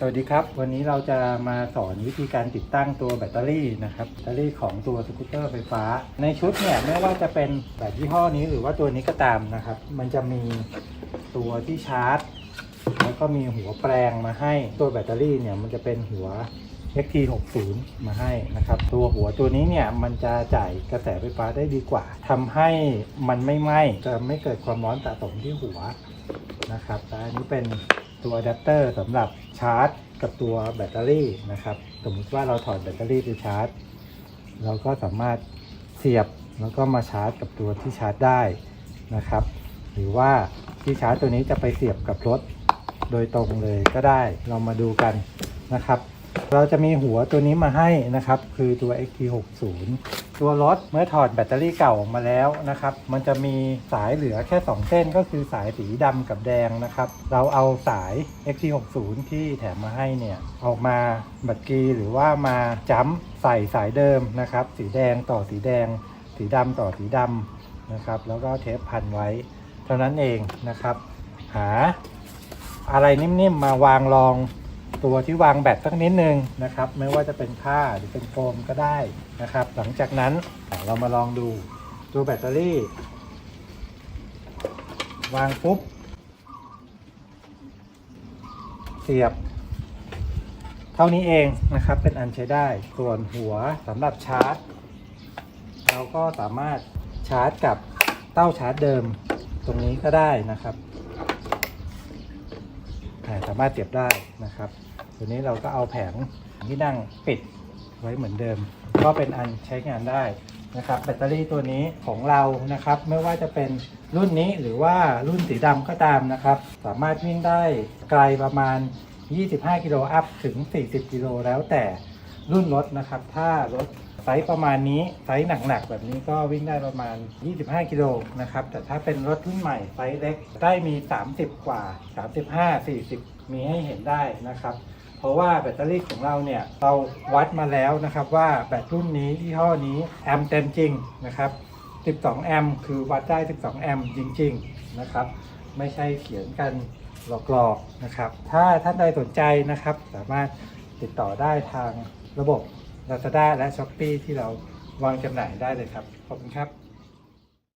สวัสดีครับ วันนี้เราจะมาสอนวิธีการติดตั้งตัวแบตเตอรี่นะครับแบตเตอรี่ของตัวสกูตเตอร์ไฟฟ้า ในชุดเนี่ยไม่ว่าจะเป็นแบบยี่ห้อนี้หรือว่าตัวนี้ก็ตามนะครับ มันจะมีตัวที่ชาร์จ แล้วก็มีหัวแปลงมาให้ตัวแบตเตอรี่เนี่ยมันจะเป็นหัว XT60 มาให้นะครับ ตัวหัวตัวนี้เนี่ยมันจะจ่ายกระแสไฟฟ้าได้ดีกว่าทำให้มันไม่ไหม้จะไม่เกิดความร้อนสะสมที่หัวนะครับแต่อันนี้เป็น ตัวอะแดปเตอร์สำหรับชาร์จ กับตัวแบตเตอรี่นะครับ สมมติว่าเราถอดแบตเตอรี่ไปชาร์จ เราก็สามารถเสียบแล้วก็มาชาร์จ กับตัวที่ชาร์จได้นะครับ หรือว่าที่ชาร์จตัวนี้จะไปเสียบกับรถโดยตรงเลยก็ได้ เรามาดูกันนะครับ เราจะมีหัวตัวนี้มาให้นะครับ คือตัว XT60 ตัวรถเมื่อถอดแบตเตอรี่เก่าออกมาแล้วนะครับ มันจะมีสายเหลือแค่ 2 เส้นก็คือสายสีดำกับแดงนะครับ เราเอาสาย XT60 ที่แถมมาให้เนี่ยออกมาบัดกีหรือว่ามาจ้ำใส่สายเดิมนะครับ สีแดงต่อสีแดง สีดำต่อสีดำนะครับ แล้วก็เทปพันไว้ เท่านั้นเองนะครับ หาอะไรนิ่มๆมาวางรอง ตัวที่วางแบตสักนิดนึงนะครับ ไม่ว่าจะเป็นผ้าหรือเป็นโฟมก็ได้นะครับ หลังจากนั้นเรามาลองดูตัวแบตเตอรี่ วางปุ๊บ เสียบ เท่านี้เองนะครับ เป็นอันใช้ได้ ส่วนหัวสำหรับชาร์จ เราก็สามารถชาร์จกับเต้าชาร์จเดิมตรงนี้ก็ได้นะครับ สามารถเสียบได้นะครับ ตัวนี้เราก็เอาแผงที่นั่งปิดไว้เหมือนเดิม ก็เป็นอันใช้งานได้นะครับ แบตเตอรี่ตัวนี้ของเรานะครับ ไม่ว่าจะเป็นรุ่นนี้หรือว่ารุ่นสีดำก็ตามนะครับ สามารถวิ่งได้ไกลประมาณ 25 กิโลอัพถึง 40 กิโลแล้วแต่รุ่นรถนะครับ ถ้ารถ ไซส์ประมาณนี้ไซส์หนักๆแบบนี้ก็วิ่งได้ประมาณ 25 กิโลนะครับ แต่ถ้าเป็นรถรุ่นใหม่ไซส์เล็กได้มี 30 กว่า 35 40 มีให้เห็นได้นะครับ เพราะว่าแบตเตอรี่ของเราเนี่ย เราวัดมาแล้วนะครับว่าแบตรุ่นนี้ที่ห้อนี้แอมป์เต็มจริงนะครับ 12 แอมป์คือวัดได้ 12 แอมป์จริง ๆนะครับ ไม่ใช่เขียนกันหลอกๆนะครับ ถ้าท่านใดสนใจนะครับ สามารถติดต่อได้ทางระบบ Lazada และ s h อ p e e ที่เราวางจำหน่ายได้เลยครับ ขอบคุณครับ